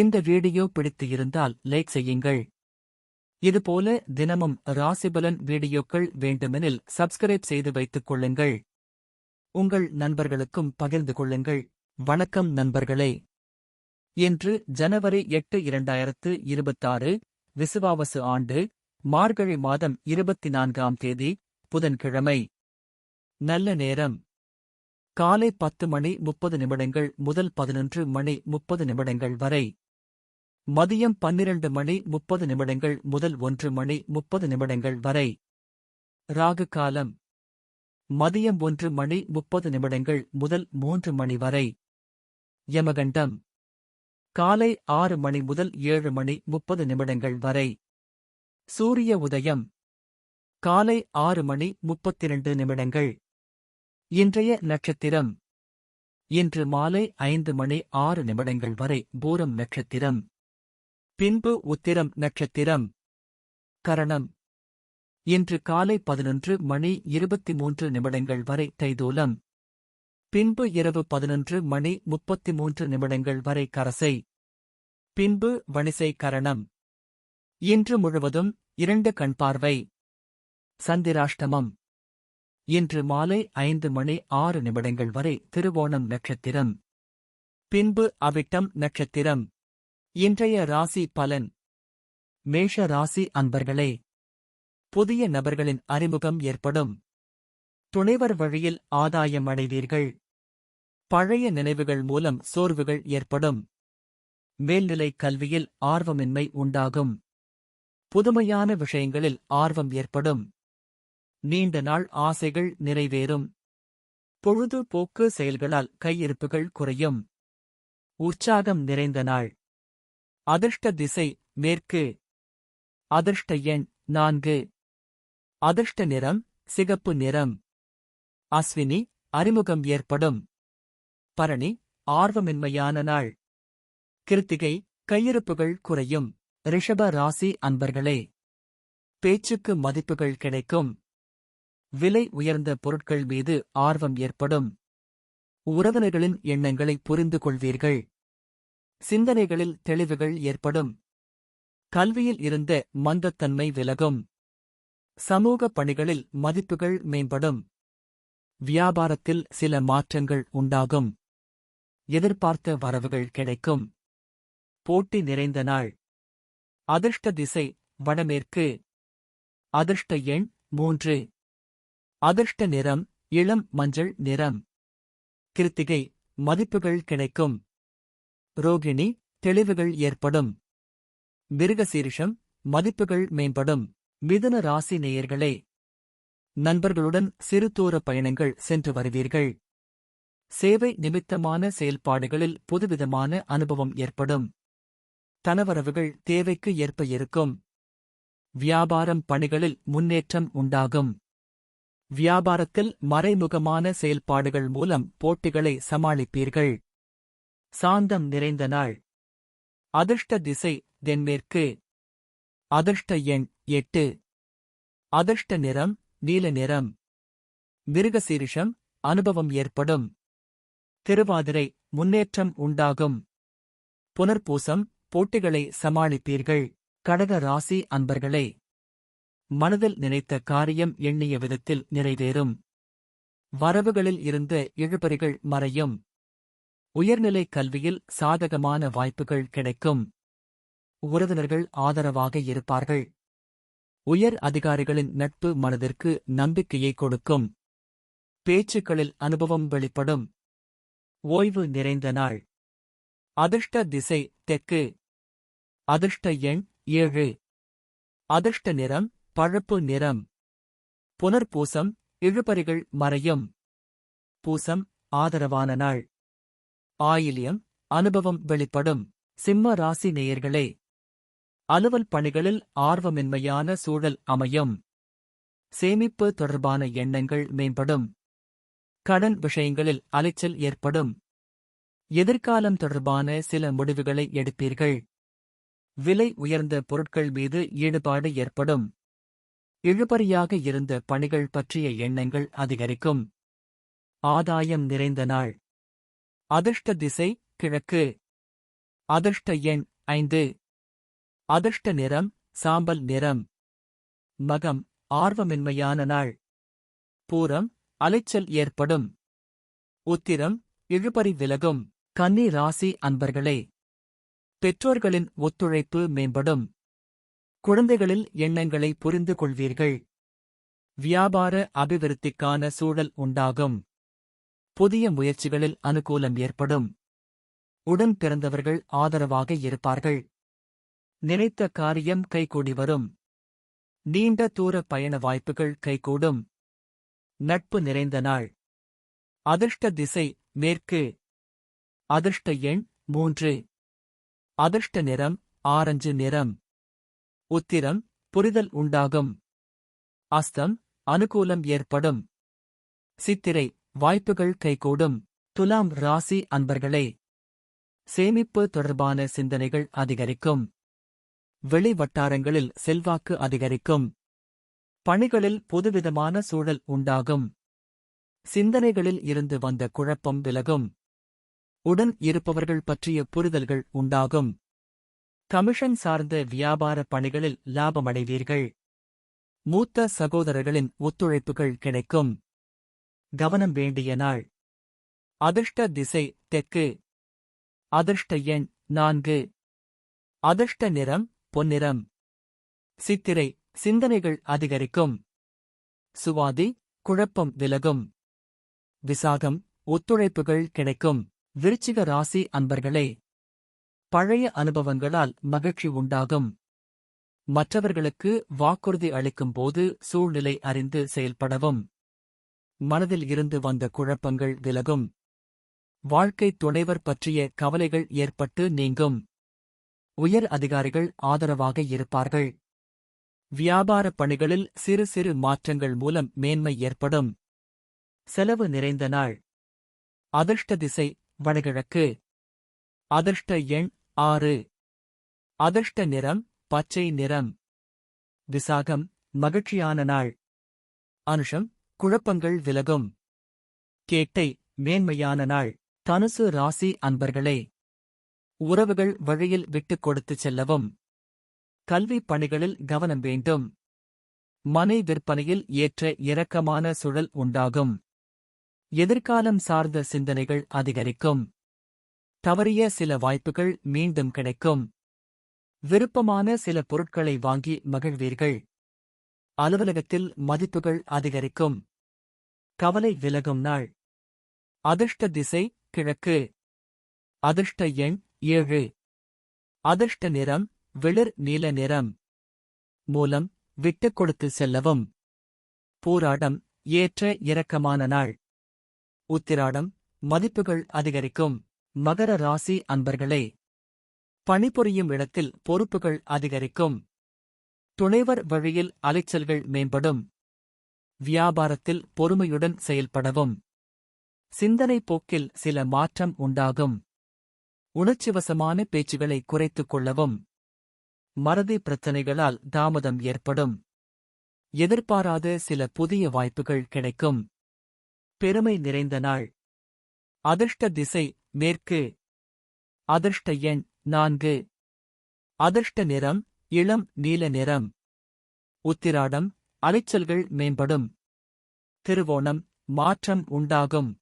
இந்த வீடியோ பிடித்து இருந்தால் லைக் செய்யுங்கள். இதுபோல தினமும் ராசிபலன் வீடியோக்கள் வேண்டுமெனில் சப்ஸ்கிரைப் செய்து வைத்துக் கொள்ளுங்கள். உங்கள் நண்பர்களுக்கும் பகிர்ந்து கொள்ளுங்கள். வணக்கம் நண்பர்களே. இன்று ஜனவரி எட்டு இரண்டாயிரத்து இருபத்தாறு விசுவாவசு ஆண்டு மார்கழி மாதம் இருபத்தி நான்காம் தேதி புதன்கிழமை. நல்ல நேரம். காலை பத்து மணி முப்பது நிமிடங்கள் முதல் பதினொன்று மணி முப்பது நிமிடங்கள் வரை. மதியம் பன்னிரண்டு மணி முப்பது நிமிடங்கள் முதல் ஒன்று மணி முப்பது நிமிடங்கள் வரை. ராகு காலம். மதியம் ஒன்று மணி முப்பது நிமிடங்கள் முதல் மூன்று மணி வரை. யமகண்டம். காலை ஆறு மணி முதல் ஏழு மணி முப்பது நிமிடங்கள் வரை. சூரிய உதயம். காலை ஆறு மணி முப்பத்திரண்டு நிமிடங்கள். இன்றைய நட்சத்திரம். இன்று மாலை ஐந்து மணி ஆறு நிமிடங்கள் வரை. பூரம் நட்சத்திரம். பின்பு உத்திரம் நட்சத்திரம். கரணம். இன்று காலை பதினொன்று மணி இருபத்தி மூன்று நிமிடங்கள் வரை தைதூலம். பின்பு இரவு பதினொன்று மணி முப்பத்தி மூன்று நிமிடங்கள் வரை கரசை. பின்பு வணிசை கரணம். இன்று முழுவதும் இரண்டு கண்பார்வை சந்திராஷ்டமம். இன்று மாலை ஐந்து மணி ஆறு நிமிடங்கள் வரை திருவோணம் நட்சத்திரம். பின்பு அவிட்டம் நட்சத்திரம். இன்றைய ராசி பலன். மேஷ ராசி அன்பர்களே புதிய நபர்களின் அறிமுகம் ஏற்படும். துணைவர் வழியில் ஆதாயம் அடைவீர்கள். பழைய நினைவுகள் மூலம் சோர்வுகள் ஏற்படும். மேல்நிலை கல்வியில் ஆர்வமின்மை உண்டாகும். புதுமையான விஷயங்களில் ஆர்வம் ஏற்படும். நீண்ட நாள் ஆசைகள் நிறைவேறும். பொழுதுபோக்கு செயல்களால் கையிருப்புகள் குறையும். உற்சாகம் நிறைந்த நாள். அதிர்ஷ்ட திசை மேற்கு. அதிர்ஷ்ட எண் நான்கு. அதிர்ஷ்ட நிறம் சிகப்பு நிறம். அஸ்வினி அறிமுகம் ஏற்படும். பரணி ஆர்வமின்மையான நாள். கிருத்திகை கையிருப்புகள் குறையும். ரிஷப ராசி அன்பர்களே. பேச்சுக்கு மதிப்புகள் கிடைக்கும். விலை உயர்ந்த பொருட்கள் மீது ஆர்வம் ஏற்படும். உறவினர்களின் எண்ணங்களை புரிந்து கொள்வீர்கள். சிந்தனைகளில் தெளிவுகள் ஏற்படும். கல்வியில் இருந்த மந்தத்தன்மை விலகும். சமூக பணிகளில் மதிப்புகள் மேம்படும். வியாபாரத்தில் சில மாற்றங்கள் உண்டாகும். எதிர்பார்த்த வரவுகள் கிடைக்கும். போட்டி நிறைந்த நாள். அதிர்ஷ்ட திசை வடமேற்கு. அதிர்ஷ்ட எண் மூன்று. அதிர்ஷ்ட நிறம் இளம் மஞ்சள் நிறம். கிருத்திகை மதிப்புகள் கிடைக்கும். ரோகிணி தெளிவுகள் ஏற்படும். மிருகசீரிஷம் மதிப்புகள் மேம்படும். மிதுன ராசி நேயர்களே நண்பர்களுடன் சிறு தூர பயணங்கள் சென்று வருவீர்கள். சேவை நிமித்தமான செயல்பாடுகளில் புதுவிதமான அனுபவம் ஏற்படும். தனவரவுகள் தேவைக்கு ஏற்ப இருக்கும். வியாபாரம் பணிகளில் முன்னேற்றம் உண்டாகும். வியாபாரத்தில் மறைமுகமான செயல்பாடுகள் மூலம் போட்டிகளை சமாளிப்பீர்கள். சாந்தம் நிறைந்த நாள். அதிர்ஷ்ட திசை தென்மேற்கு. அதிர்ஷ்ட எண் எட்டு. அதிர்ஷ்ட நிறம் நீல நிறம். மிருகசீரிஷம் அனுபவம் ஏற்படும். திருவாதிரை முன்னேற்றம் உண்டாகும். புனர்பூசம் போட்டிகளை சமாளிப்பீர்கள். கடக ராசி அன்பர்களே. மனதில் நினைத்த காரியம் எண்ணிய விதத்தில் நிறைவேறும். வரவுகளில் இருந்த இழுபறிகள் மறையும். உயர்நிலைக் கல்வியில் சாதகமான வாய்ப்புகள் கிடைக்கும். உறவினர்கள் ஆதரவாக இருப்பார்கள். உயர் அதிகாரிகளின் நட்பு மனதிற்கு நம்பிக்கையை கொடுக்கும். பேச்சுக்களில் அனுபவம் வெளிப்படும். ஓய்வு நிறைந்த நாள். அதிர்ஷ்ட திசை தெற்கு. அதிர்ஷ்ட எண் ஏழு. அதிர்ஷ்ட நிறம் பழுப்பு நிறம். புனர்பூசம் இழுபறிகள் மறையும். பூசம் ஆதரவான நாள். ஆயிலியம் அனுபவம் வெளிப்படும். சிம்ம ராசி நேயர்களே அலுவல் பணிகளில் ஆர்வமின்மையான சூழல் அமையும். சேமிப்பு தொடர்பான எண்ணங்கள் மேம்படும். கடன் விஷயங்களில் அலைச்சல் ஏற்படும். எதிர்காலம் தொடர்பான சில முடிவுகளை எடுப்பீர்கள். விலை உயர்ந்த பொருட்கள் மீது ஈடுபாடு ஏற்படும். இழுபறியாக இருந்த பணிகள் பற்றிய எண்ணங்கள் அதிகரிக்கும். ஆதாயம் நிறைந்த நாள். அதிர்ஷ்ட திசை கிழக்கு. அதிர்ஷ்ட எண் ஐந்து. அதிர்ஷ்ட நிறம் சாம்பல் நிறம். மகம் ஆர்வமின்மையான நாள். பூரம் அலைச்சல் ஏற்படும். உத்திரம் இழுபறி விலகும். கன்னி ராசி அன்பர்களே. பெற்றோர்களின் ஒத்துழைப்பு மேம்படும். குழந்தைகளில் எண்ணங்களை புரிந்து கொள்வீர்கள் வியாபார அபிவிருத்திக்கான சூழல் உண்டாகும். புதிய முயற்சிகளில் அனுகூலம் ஏற்படும். உடன் பிறந்தவர்கள் ஆதரவாக இருப்பார்கள். நினைத்த காரியம் கைகூடி வரும். நீண்ட தூர பயண வாய்ப்புகள் கைகூடும். நட்பு நிறைந்த நாள். அதிர்ஷ்ட திசை மேற்கு. அதிர்ஷ்ட எண் மூன்று. அதிர்ஷ்ட நிறம் ஆரஞ்சு நிறம். உத்திரம் புரிதல் உண்டாகும். அஸ்தம் அனுகூலம் ஏற்படும். சித்திரை வாய்ப்புகள் கைகூடும். துலாம் ராசி அன்பர்களே சேமிப்பு தொடர்பான சிந்தனைகள் அதிகரிக்கும். வெளி வட்டாரங்களில் செல்வாக்கு அதிகரிக்கும். பணிகளில் புதுவிதமான சூழல் உண்டாகும். சிந்தனைகளில் இருந்து வந்த குழப்பம் விலகும். உடன் இருப்பவர்கள் பற்றிய புரிதல்கள் உண்டாகும். கமிஷன் சார்ந்த வியாபார பணிகளில் லாபமடைவீர்கள். மூத்த சகோதரர்களின் ஒத்துழைப்புகள் கிடைக்கும். கவனம் வேண்டிய நாள். அதிர்ஷ்ட திசை தெற்கு. அதிர்ஷ்ட எண் நான்கு. அதிர்ஷ்ட நிறம் பொன்னிறம். சித்திரை சிந்தனைகள் அதிகரிக்கும். சுவாதி குழப்பம் விலகும். விசாகம் ஒத்துழைப்புகள் கிடைக்கும். விருச்சிக ராசி அன்பர்களே. பழைய அனுபவங்களால் மகிழ்ச்சி உண்டாகும். மற்றவர்களுக்கு வாக்குறுதி அளிக்கும் போது சூழ்நிலை அறிந்து செயல்படவும். மனதில் இருந்து வந்த குழப்பங்கள் விலகும். வாழ்க்கை துணைவர் பற்றிய கவலைகள் ஏற்பட்டு நீங்கும். உயர் அதிகாரிகள் ஆதரவாக இருப்பார்கள். வியாபாரப் பணிகளில் சிறு சிறு மாற்றங்கள் மூலம் மேன்மை ஏற்படும். செலவு நிறைந்த நாள். அதிர்ஷ்ட திசை வடகிழக்கு. அதிர்ஷ்ட எண் ஆறு. அதிர்ஷ்ட நிறம் பச்சை நிறம். விசாகம் மகிழ்ச்சியான நாள். அனுஷம் குழப்பங்கள் விலகும். கேட்டை மேன்மையான நாள். தனுசு ராசி அன்பர்களே. உறவுகள் வழியில் விட்டுக் கொடுத்துச் செல்லவும். கல்வி பணிகளில் கவனம் வேண்டும். மனை விற்பனையில் ஏற்ற இரக்கமான சுழல் உண்டாகும். எதிர்காலம் சார்ந்த சிந்தனைகள் அதிகரிக்கும். தவறிய சில வாய்ப்புகள் மீண்டும் கிடைக்கும். விருப்பமான சில பொருட்களை வாங்கி மகிழ்வீர்கள். அலுவலகத்தில் மதிப்புகள் அதிகரிக்கும். கவலை விலகும் நாள். அதிர்ஷ்ட திசை கிழக்கு. அதிர்ஷ்ட எண் ஏழு. அதிர்ஷ்ட நிறம் வெளிர் நீல நிறம். மூலம் விட்டுக் கொடுத்து செல்லவும். பூராடம் ஏற்ற இரக்கமான நாள். உத்திராடம் மதிப்புகள் அதிகரிக்கும். மகர ராசி அன்பர்களே. பணிபுரியும் இடத்தில் பொறுப்புகள் அதிகரிக்கும். துணைவர் வழியில் அலைச்சல்கள் மேம்படும். வியாபாரத்தில் பொறுமையுடன் செயல்படவும். சிந்தனை போக்கில் சில மாற்றம் உண்டாகும். உணர்ச்சிவசமான பேச்சுகளை குறைத்துக் கொள்ளவும். மறதி பிரச்சனைகளால் தாமதம் ஏற்படும். எதிர்பாராத சில புதிய வாய்ப்புகள் கிடைக்கும். பெருமை நிறைந்த நாள். அதிர்ஷ்ட திசை மேற்கு. அதிர்ஷ்ட எண் நான்கு. அதிர்ஷ்ட நிறம் இளம் நீல நிறம். உத்திராடம் அலைச்சல்கள் மேம்படும். திருவோணம் மாற்றம் உண்டாகும்.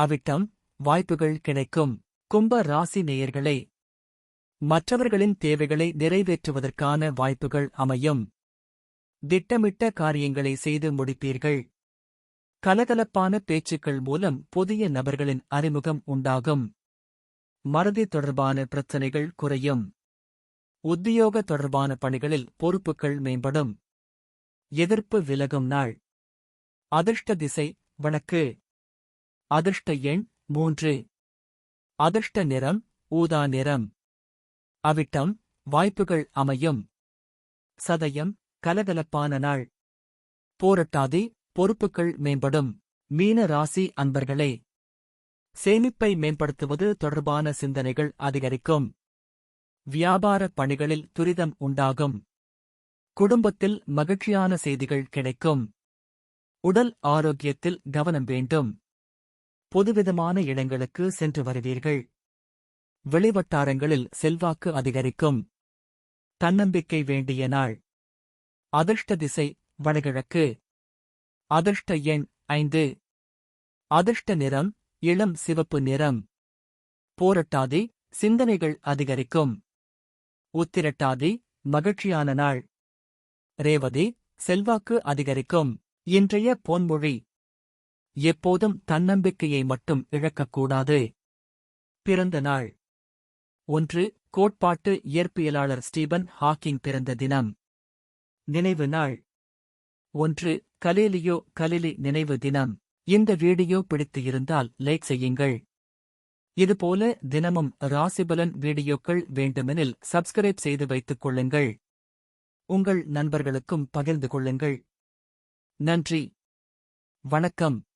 அவிட்டம் வாய்ப்புகள் கிடைக்கும். கும்ப ராசி நேயர்களே மற்றவர்களின் தேவைகளை நிறைவேற்றுவதற்கான வாய்ப்புகள் அமையும். திட்டமிட்ட காரியங்களை செய்து முடிப்பீர்கள். கலகலப்பான பேச்சுக்கள் மூலம் புதிய நபர்களின் அறிமுகம் உண்டாகும். மறதி தொடர்பான பிரச்சனைகள் குறையும். உத்தியோக தொடர்பான பணிகளில் பொறுப்புகள் மேம்படும். எதிர்ப்பு விலகும் நாள். அதிர்ஷ்ட திசை வடக்கு அதிர்ஷ்ட எண் மூன்று. அதிர்ஷ்ட நிறம் ஊதா நிறம். அவிட்டம் வாய்ப்புகள் அமையும். சதயம் கலகலப்பான நாள். போரட்டாதி பொறுப்புகள் மேம்படும். மீன ராசி அன்பர்களே. சேமிப்பை மேம்படுத்துவது தொடர்பான சிந்தனைகள் அதிகரிக்கும். வியாபாரப் பணிகளில் துரிதம் உண்டாகும். குடும்பத்தில் மகிழ்ச்சியான செய்திகள் கிடைக்கும். உடல் ஆரோக்கியத்தில் கவனம் வேண்டும். பொதுவிதமான இடங்களுக்கு சென்று வருவீர்கள். வெளிவட்டாரங்களில் செல்வாக்கு அதிகரிக்கும். தன்னம்பிக்கை வேண்டிய நாள். அதிர்ஷ்ட திசை வடகிழக்கு. அதிர்ஷ்ட எண் ஐந்து. அதிர்ஷ்ட நிறம் இளம் சிவப்பு நிறம். போரட்டாதி சிந்தனைகள் அதிகரிக்கும். உத்திரட்டாதி மகிழ்ச்சியான நாள். ரேவதி செல்வாக்கு அதிகரிக்கும். இன்றைய பொன்மொழி. எப்போதும் தன்னம்பிக்கையை மட்டும் இழக்கக்கூடாது. பிறந்த நாள். ஒன்று கோட்பாட்டு இயற்பியலாளர் ஸ்டீபன் ஹாக்கிங் பிறந்த தினம். நினைவு நாள். ஒன்று கலீலியோ கலிலி நினைவு தினம். இந்த வீடியோ பிடித்து இருந்தால் லைக் செய்யுங்கள். இதுபோல தினமும் ராசிபலன் வீடியோக்கள் வேண்டுமெனில் சப்ஸ்கிரைப் செய்து வைத்துக் கொள்ளுங்கள். உங்கள் நண்பர்களுக்கும் பகிர்ந்து கொள்ளுங்கள். நன்றி. வணக்கம்.